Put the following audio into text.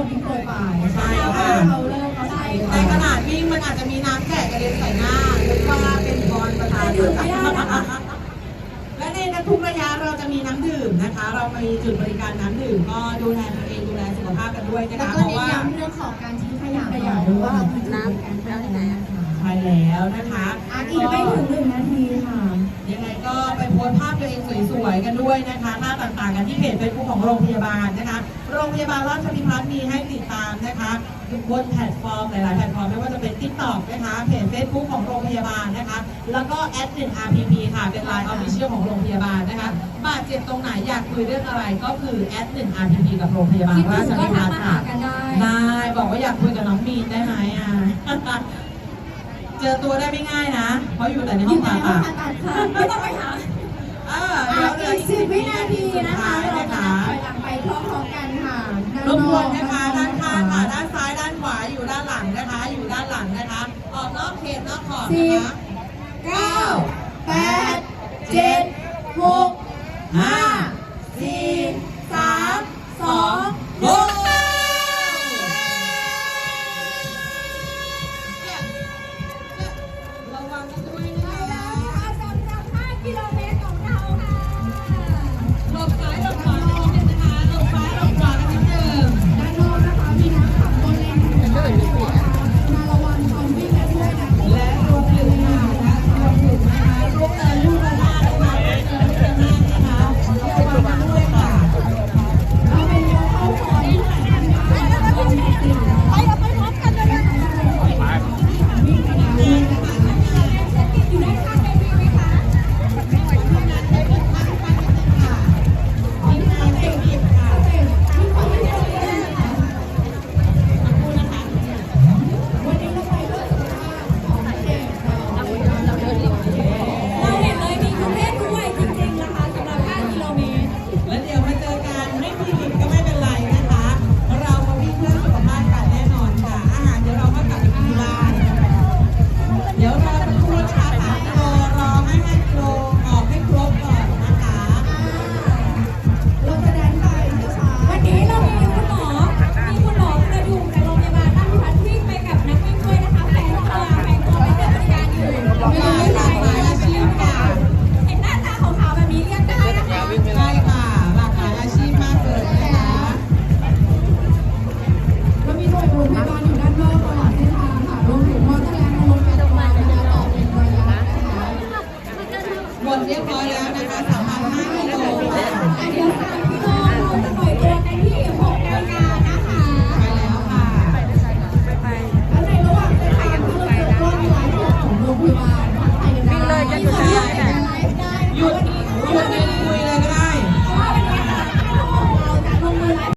คนที่เคยไปใช่ค่ะเขาเริ่มเขาใช้ในขณะวิ่งมันอาจจะมีน้ำแตกกระเด็นใส่หน้าหรือว่าเป็นบอลประทานดื่มไม่ได้นะคะและในทุกระยะเราจะมีน้ำดื่มนะคะ เรามีจุดบริการน้ำดื่มก็ดูแลตัวเองดูแลสุขภาพกันด้วยนะแล้วคะก็เพราะเน้นว่าย้ำเรื่องของการทิ้งขยะขยะด้วยว่ามีน้ำการที่ไหนนะคะใช่แล้วนะคะอะอีกไม่ถึงหนึ่งนาทีค่ะยังไงก็ไปโพสต์ภาพตัวเอง สวยๆกันด้วยนะคะหน้าต่างๆ กันที่เพจเฟซบุ๊กของโรงพยาบาลนะคะ โรงพยาบาลราชพิพัฒน์มีให้ติดตามนะคะบนแพลตฟอร์มหลายๆแพลตฟอร์มไม่ว่าจะเป็น t ิ k t o k นะคะเพจเฟซบุ๊กของโรงพยาบาลนะคะ แล้วก็แอดมิน RPP ค่ะ เป็นไลน์ออฟฟิเชียลของโรงพยาบาลนะคะบาดเจ็บตรงไหนอยากคุยเรื่องอะไรก็คือแอดมิน RPP กับโรงพยาบาลคิดราถึชงก็พิพัทัฒกน์มาหาค่ะกันได้ได้บอกว่าอยากคุยกับน้องมีนได้ไหมอะเจอตัวได้ไม่ง่ายนะ เพราะอยู่แต่ในห้ยิอนงดีผ่าต้อนตัดรับค่ะไม่ต้องไปหา รบกวนนะคะด้านข้างค่ะด้านซ้ายด้านขวาอยู่ด้านหลังนะคะ อยู่ด้านหลังนะคะออกนอกเขตนอกขอบนะคะเก้าแปดเจ็ดหกห้า